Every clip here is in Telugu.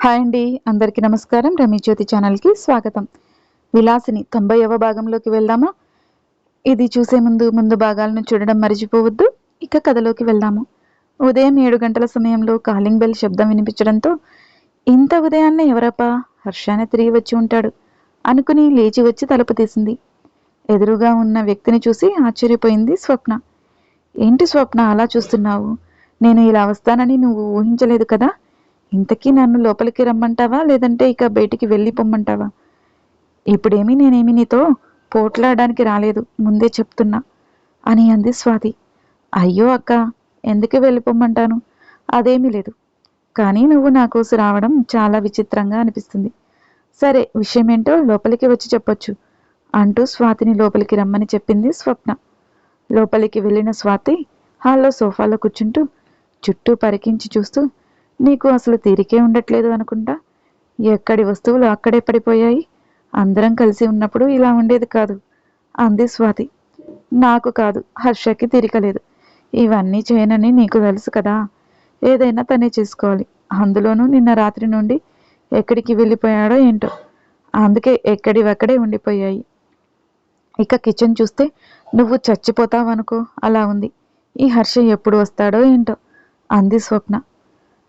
హాయ్ అండి అందరికీ నమస్కారం. రమీ జ్యోతి ఛానల్కి స్వాగతం. విలాసిని తొంభైవ భాగంలోకి వెళ్దామా? ఇది చూసే ముందు ముందు భాగాలను చూడడం మర్చిపోవద్దు. ఇక కథలోకి వెళ్దాము. ఉదయం ఏడు గంటల సమయంలో కాలింగ్ బెల్ శబ్దం వినిపించడంతో ఇంత ఉదయాన్నే ఎవరప్పా? హర్షాన తిరిగి వచ్చి ఉంటాడు అనుకుని లేచి వచ్చి తలుపు తీసింది. ఎదురుగా ఉన్న వ్యక్తిని చూసి ఆశ్చర్యపోయింది స్వప్న. ఏంటి స్వప్న అలా చూస్తున్నావు? నేను ఇలా వస్తానని నువ్వు ఊహించలేదు కదా? ఇంతకీ నన్ను లోపలికి రమ్మంటావా? లేదంటే ఇక బయటికి వెళ్ళి పొమ్మంటావా? ఇప్పుడేమీ నేనేమి నీతో పోట్లాడడానికి రాలేదు. ముందే చెప్తున్నా అని అంది స్వాతి. అయ్యో అక్క ఎందుకు వెళ్ళిపోమ్మంటాను అదేమీ లేదు. కానీ నువ్వు నా కోసం రావడం చాలా విచిత్రంగా అనిపిస్తుంది. సరే విషయం ఏంటో లోపలికి వచ్చి చెప్పొచ్చు అంటూ స్వాతిని లోపలికి రమ్మని చెప్పింది స్వప్న. లోపలికి వెళ్ళిన స్వాతి హాల్లో సోఫాలో కూర్చుంటూ చుట్టూ పరికించి చూస్తూ నీకు అసలు తీరికే ఉండట్లేదు అనుకుంటా? ఎక్కడి వస్తువులు అక్కడే పడిపోయాయి? అందరం కలిసి ఉన్నప్పుడు ఇలా ఉండేది కాదు. అంది స్వాతి. నాకు కాదు హర్షకి తీరికలేదు. ఇవన్నీ చేయనని నీకు తెలుసు కదా. ఏదైనా తనే చేసుకోవాలి. అందులోనూ నిన్న రాత్రి నుండి ఎక్కడికి వెళ్ళిపోయాడో ఏంటో. అందుకే ఎక్కడివక్కడే ఉండిపోయాయి. ఇక కిచెన్ చూస్తే నువ్వు చచ్చిపోతావనుకో అలా ఉంది. ఈ హర్ష ఎప్పుడు వస్తాడో ఏంటో అంది స్వప్న.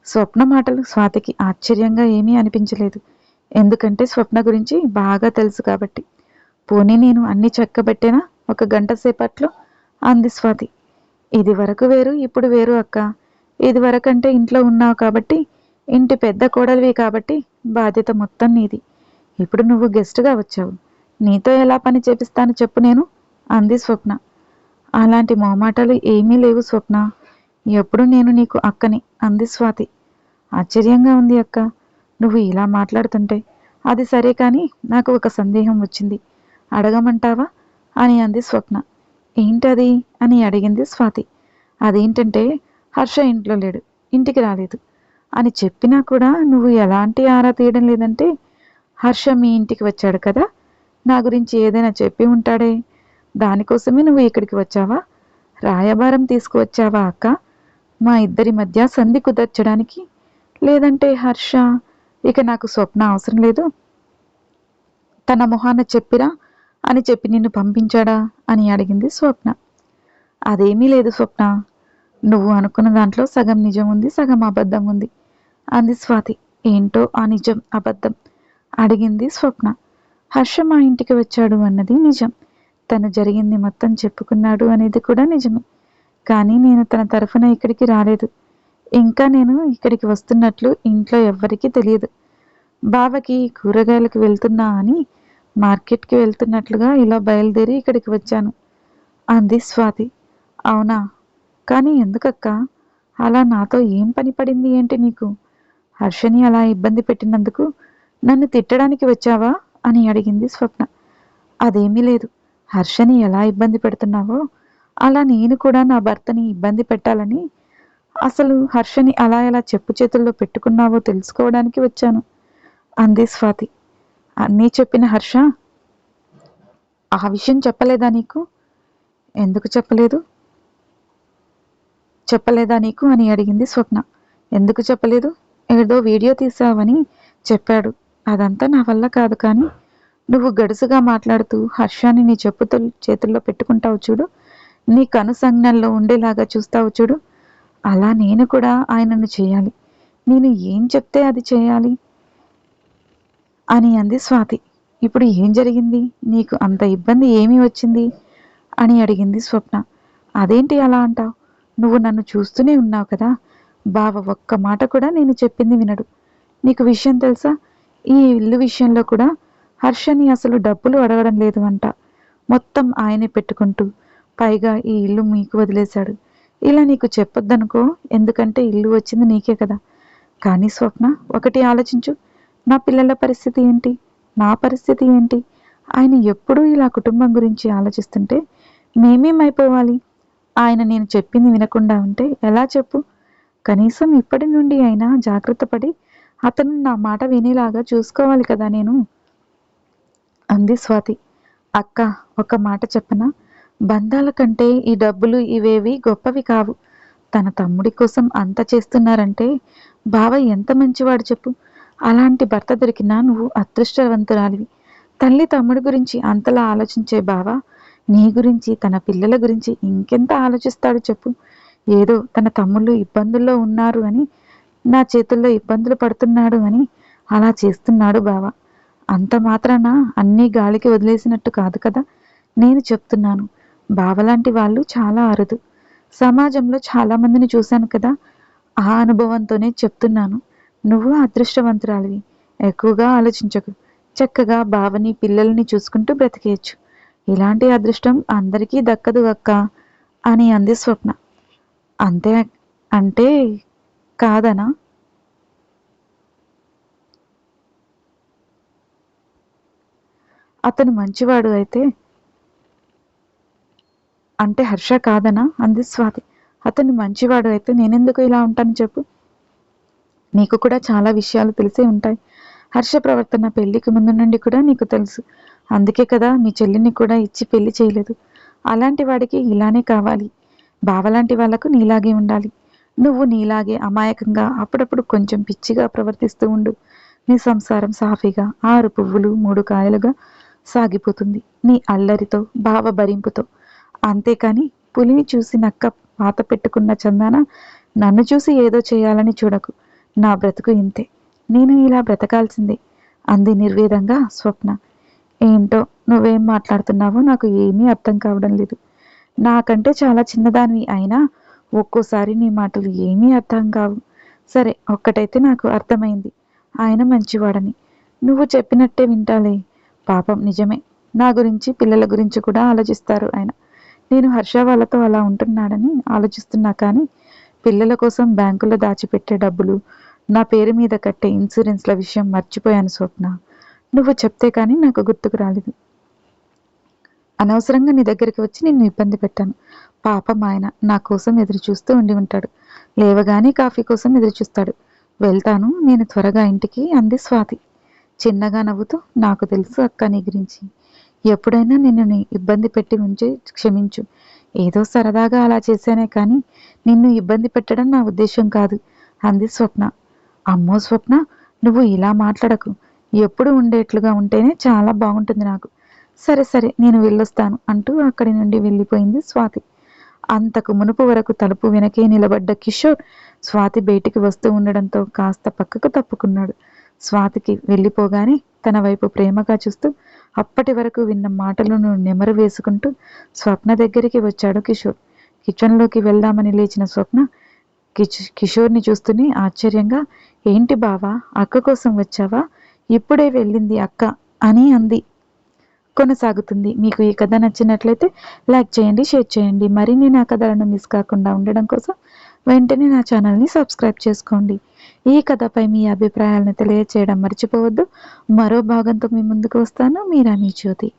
స్వప్న మాటలు స్వాతికి ఆశ్చర్యంగా ఏమీ అనిపించలేదు. ఎందుకంటే స్వప్న గురించి బాగా తెలుసు కాబట్టి. పోనీ నేను అన్ని చెక్కబెట్టేనా? ఒక గంట సేపట్లో అంది స్వాతి. ఇది వరకు వేరు ఇప్పుడు వేరు అక్క. ఇది వరకంటే ఇంట్లో ఉన్నావు కాబట్టి ఇంటి పెద్ద కోడలివి కాబట్టి బాధ్యత మొత్తం నీది. ఇప్పుడు నువ్వు గెస్ట్గా వచ్చావు. నీతో ఎలా పని చేపిస్తాను చెప్పు నేను అంది స్వప్న. అలాంటి మొహమాటాలు ఏమీ లేవు స్వప్న. ఎప్పుడు నేను నీకు అక్కని అంది స్వాతి. ఆశ్చర్యంగా ఉంది అక్క. నువ్వు ఇలా మాట్లాడుతుంటే అది సరే కానీ నాకు ఒక సందేహం వచ్చింది. అడగమంటావా? అని అంది స్వప్న. ఏంటది? అని అడిగింది స్వాతి. అదేంటంటే హర్ష ఇంట్లో లేడు ఇంటికి రాలేదు. అని చెప్పినా కూడా నువ్వు ఎలాంటి ఆరా తీయడం లేదంటే హర్ష మీ ఇంటికి వచ్చాడు కదా? నా గురించి ఏదైనా చెప్పి ఉంటాడే. దానికోసమే నువ్వు ఇక్కడికి వచ్చావా? రాయబారం తీసుకువచ్చావా అక్క? మా ఇద్దరి మధ్య సంధి కుదర్చడానికి లేదంటే హర్ష ఇక నాకు స్వప్న అవసరం లేదు. తన మొహాన చెప్పిరా అని చెప్పి నిన్ను పంపించాడా అని అడిగింది స్వప్న. అదేమీ లేదు స్వప్న. నువ్వు అనుకున్న దాంట్లో సగం నిజం ఉంది సగం అబద్ధం ఉంది అంది స్వాతి. ఏంటో ఆ నిజం అబద్ధం అడిగింది స్వప్న. హర్ష మా ఇంటికి వచ్చాడు అన్నది నిజం. తను జరిగింది మొత్తం చెప్పుకున్నాడు అనేది కూడా నిజమే. కానీ నేను తన తరఫున ఇక్కడికి రాలేదు. ఇంకా నేను ఇక్కడికి వస్తున్నట్లు ఇంట్లో ఎవ్వరికీ తెలియదు. బావకి కూరగాయలకు వెళ్తున్నా అని మార్కెట్కి వెళ్తున్నట్లుగా ఇలా బయలుదేరి ఇక్కడికి వచ్చాను. అంది స్వాతి. అవునా? కానీ ఎందుకక్క? అలా నాతో ఏం పని పడింది ఏంటి నీకు? హర్షని అలా ఇబ్బంది పెట్టినందుకు నన్ను తిట్టడానికి వచ్చావా? అని అడిగింది స్వప్న. అదేమీ లేదు. హర్షని ఎలా ఇబ్బంది పెడుతున్నావో? అలా నేను కూడా నా భర్తని ఇబ్బంది పెట్టాలని అసలు హర్షని అలా ఎలా చెప్పు చేతుల్లో పెట్టుకున్నావో తెలుసుకోవడానికి వచ్చాను అంది స్వాతి. అన్నీ చెప్పిన హర్ష ఆ విషయం చెప్పలేదా నీకు? ఎందుకు చెప్పలేదు? చెప్పలేదా నీకు అని అడిగింది స్వప్న. ఎందుకు చెప్పలేదు? ఏదో వీడియో తీసావని చెప్పాడు. అదంతా నా వల్ల కాదు కానీ నువ్వు గడుసుగా మాట్లాడుతూ హర్షాన్ని నీ చెప్పుతో చేతుల్లో పెట్టుకుంటావు చూడు నీ కనుసంజ్ఞంలో ఉండేలాగా చూస్తావు చూడు అలా నేను కూడా ఆయనను చేయాలి. నేను ఏం చెప్తే అది చేయాలి? అని అంది స్వాతి. ఇప్పుడు ఏం జరిగింది? నీకు అంత ఇబ్బంది ఏమీ వచ్చింది? అని అడిగింది స్వప్న. అదేంటి అలా అంటావు? నువ్వు నన్ను చూస్తూనే ఉన్నావు కదా? బావ ఒక్క మాట కూడా నేను చెప్పింది వినడు. నీకు విషయం తెలుసా? ఈ ఇల్లు విషయంలో కూడా హర్షని అసలు డబ్బులు అడగడం లేదు అంట. మొత్తం ఆయనే పెట్టుకుంటూ పైగా ఈ ఇల్లు మీకు వదిలేశాడు. ఇలా నీకు చెప్పొద్దనుకో ఎందుకంటే ఇల్లు వచ్చింది నీకే కదా. కానీ స్వప్న ఒకటి ఆలోచించు. నా పిల్లల పరిస్థితి ఏంటి? నా పరిస్థితి ఏంటి? ఆయన ఎప్పుడూ ఇలా కుటుంబం గురించి ఆలోచిస్తుంటే మేమేమైపోవాలి ఆయన నేను చెప్పింది వినకుండా ఉంటే ఎలా చెప్పు? కనీసం ఇప్పటి నుండి అయినా జాగ్రత్త పడి అతను నా మాట వినేలాగా చూసుకోవాలి కదా నేను. అంది స్వాతి. అక్క ఒక మాట చెప్పనా? బంధాల కంటే ఈ డబ్బులు ఇవేవి గొప్పవి కావు. తన తమ్ముడి కోసం అంత చేస్తున్నారంటే బావ ఎంత మంచివాడు చెప్పు. అలాంటి భర్త దొరికినా నువ్వు అదృష్టవంతురాలివి. తల్లి తమ్ముడి గురించి అంతలా ఆలోచించే బావ నీ గురించి తన పిల్లల గురించి ఇంకెంత ఆలోచిస్తాడు చెప్పు. ఏదో తన తమ్ముళ్ళు ఇబ్బందుల్లో ఉన్నారు అని నా చేతుల్లో ఇబ్బందులు పడుతున్నాడు అని అలా చేస్తున్నాడు బావ. అంత మాత్రాన అన్నీ గాలికి వదిలేసినట్టు కాదు కదా? నేను చెప్తున్నాను. బావలాంటి వాళ్ళు చాలా అరుదు. సమాజంలో చాలా మందిని చూశాను కదా. ఆ అనుభవంతోనే చెప్తున్నాను. నువ్వు అదృష్టవంతురాలివి. ఎక్కువగా ఆలోచించకు. చక్కగా బావని పిల్లల్ని చూసుకుంటూ బ్రతికేయచ్చు. ఇలాంటి అదృష్టం అందరికీ దక్కదు అక్క అని అంది స్వప్న. అంతే అంటే కాదనా? అతను మంచివాడు అయితే అంటే హర్ష కాదనా? అంది స్వాతి. అతను మంచివాడు అయితే నేనెందుకు ఇలా ఉంటాను చెప్పు. నీకు కూడా చాలా విషయాలు తెలిసే ఉంటాయి. హర్ష ప్రవర్తన పెళ్ళికి ముందు నుండి కూడా నీకు తెలుసు. అందుకే కదా మీ చెల్లిని కూడా ఇచ్చి పెళ్ళి చేయలేదు. అలాంటి వాడికి ఇలానే కావాలి. బావలాంటి వాళ్ళకు నీలాగే ఉండాలి. నువ్వు నీలాగే అమాయకంగా అప్పుడప్పుడు కొంచెం పిచ్చిగా ప్రవర్తిస్తూ ఉండు. నీ సంసారం సాఫీగా ఆరు పువ్వులు మూడు కాయలుగా సాగిపోతుంది. నీ అల్లరితో భావ భరింపుతో. అంతేకాని పులిని చూసి నక్క పాత పెట్టుకున్న చందాన నన్ను చూసి ఏదో చేయాలని చూడకు. నా బ్రతుకు ఇంతే. నేను ఇలా బ్రతకాల్సిందే అంది నిర్వేదంగా స్వప్న. ఏంటో నువ్వేం మాట్లాడుతున్నావో నాకు ఏమీ అర్థం కావడం లేదు. నాకంటే చాలా చిన్నదానివి అయినా ఒక్కోసారి నీ మాటలు ఏమీ అర్థం కావు. సరే ఒక్కటైతే నాకు అర్థమైంది. ఆయన మంచివాడని. నువ్వు చెప్పినట్టే వింటాలే. పాపం నిజమే. నా గురించి పిల్లల గురించి కూడా ఆలోచిస్తారు ఆయన. నేను హర్ష వాళ్ళతో అలా ఉంటున్నాడని ఆలోచిస్తున్నా కానీ పిల్లల కోసం బ్యాంకులో దాచిపెట్టే డబ్బులు నా పేరు మీద కట్టే ఇన్సూరెన్స్ల విషయం మర్చిపోయాను స్వప్న. నువ్వు చెప్తే కానీ నాకు గుర్తుకు రాలేదు. అనవసరంగా నీ దగ్గరికి వచ్చి నిన్ను ఇబ్బంది పెట్టాను. పాపం ఆయన నా కోసం ఎదురు చూస్తూ ఉండి ఉంటాడు. లేవగానే కాఫీ కోసం ఎదురు చూస్తాడు. వెళ్తాను నేను త్వరగా ఇంటికి అంది స్వాతి. చిన్నగా నవ్వుతూ నాకు తెలుసు అక్క నీ గురించి. ఎప్పుడైనా నిన్ను ఇబ్బంది పెట్టి ఉంచి క్షమించు. ఏదో సరదాగా అలా చేశానే కానీ నిన్ను ఇబ్బంది పెట్టడం నా ఉద్దేశం కాదు. అంది స్వప్న. అమ్మో స్వప్న నువ్వు ఇలా మాట్లాడకు. ఎప్పుడు ఉండేట్లుగా ఉంటేనే చాలా బాగుంటుంది నాకు. సరే సరే నేను వెళ్ళొస్తాను అంటూ అక్కడి నుండి వెళ్ళిపోయింది స్వాతి. అంతకు మునుపు వరకు తలుపు వెనకే నిలబడ్డ కిషోర్ స్వాతి బయటికి వస్తూ ఉండడంతో కాస్త పక్కకు తప్పుకున్నాడు. స్వాతికి వెళ్ళిపోగానే తన వైపు ప్రేమగా చూస్తూ అప్పటి వరకు విన్న మాటలను నెమరు వేసుకుంటూ స్వప్న దగ్గరికి వచ్చాడు కిషోర్. కిచెన్లోకి వెళ్దామని లేచిన స్వప్న కిషోర్ని చూస్తూనే ఆశ్చర్యంగా ఏంటి బావా అక్క కోసం వచ్చావా? ఇప్పుడే వెళ్ళింది అక్క అని అంది. కొనసాగుతుంది. మీకు ఈ కథ నచ్చినట్లయితే లైక్ చేయండి షేర్ చేయండి. మరిన్ని నా కథలను మిస్ కాకుండా ఉండడం కోసం వెంటనే నా ఛానల్ని సబ్స్క్రైబ్ చేసుకోండి. ఈ కథపై మీ అభిప్రాయాలను తెలియచేయడం మర్చిపోవద్దు. మరో భాగంతో మీ ముందుకు వస్తాను. మీరా మీ జ్యోతి.